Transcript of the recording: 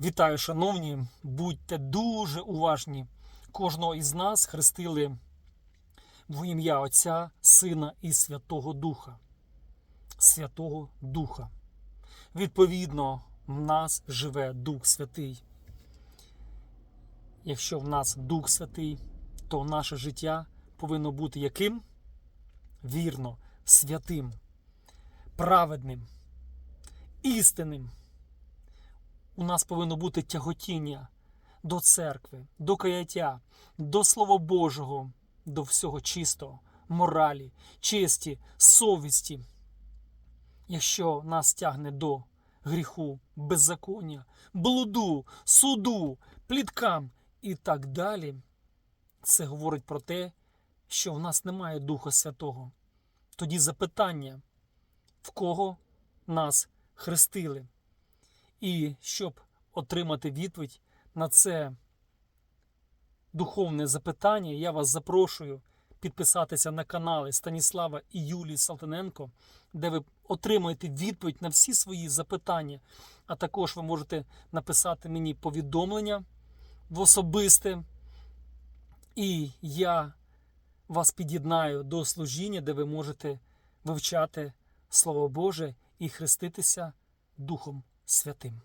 Вітаю, шановні, будьте дуже уважні. Кожного із нас хрестили в ім'я Отця, Сина і Святого Духа. Святого Духа. Відповідно, в нас живе Дух Святий. Якщо в нас Дух Святий, то наше життя повинно бути яким? Вірно, святим, праведним, істинним. У нас повинно бути тяготіння до церкви, до каяття, до Слова Божого, до всього чистого, моралі, честі, совісті. Якщо нас тягне до гріху, беззаконня, блуду, суду, пліткам і так далі, це говорить про те, що в нас немає Духа Святого. Тоді запитання, в кого нас хрестили? І щоб отримати відповідь на це духовне запитання, я вас запрошую підписатися на канали Станіслава і Юлії Салтаненко, де ви отримаєте відповідь на всі свої запитання. А також ви можете написати мені повідомлення в особисте, і я вас під'єднаю до служіння, де ви можете вивчати Слово Боже і хреститися Духом Святим.